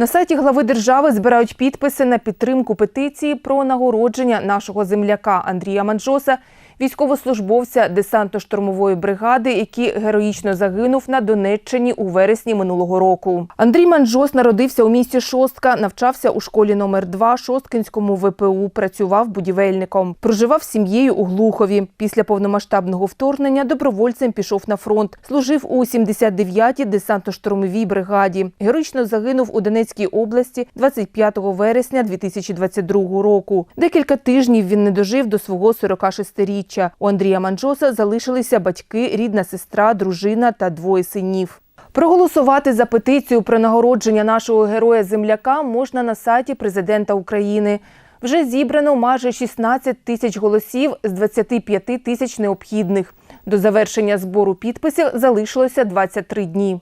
На сайті глави держави збирають підписи на підтримку петиції про нагородження нашого земляка Андрія Манджоса, військовослужбовця десантно-штурмової бригади, який героїчно загинув на Донеччині у вересні минулого року. Андрій Манджос народився у місті Шостка, навчався у школі номер 2 Шосткинському ВПУ, працював будівельником. Проживав з сім'єю у Глухові. Після повномасштабного вторгнення добровольцем пішов на фронт. Служив у 79-й десантно-штурмовій бригаді. Героїчно загинув у Донецькій області 25 вересня 2022 року. Декілька тижнів він не дожив до свого 46-річчя. У Андрія Манджоса залишилися батьки, рідна сестра, дружина та двоє синів. Проголосувати за петицію про нагородження нашого героя-земляка можна на сайті президента України. Вже зібрано майже 16 тисяч голосів з 25 тисяч необхідних. До завершення збору підписів залишилося 23 дні.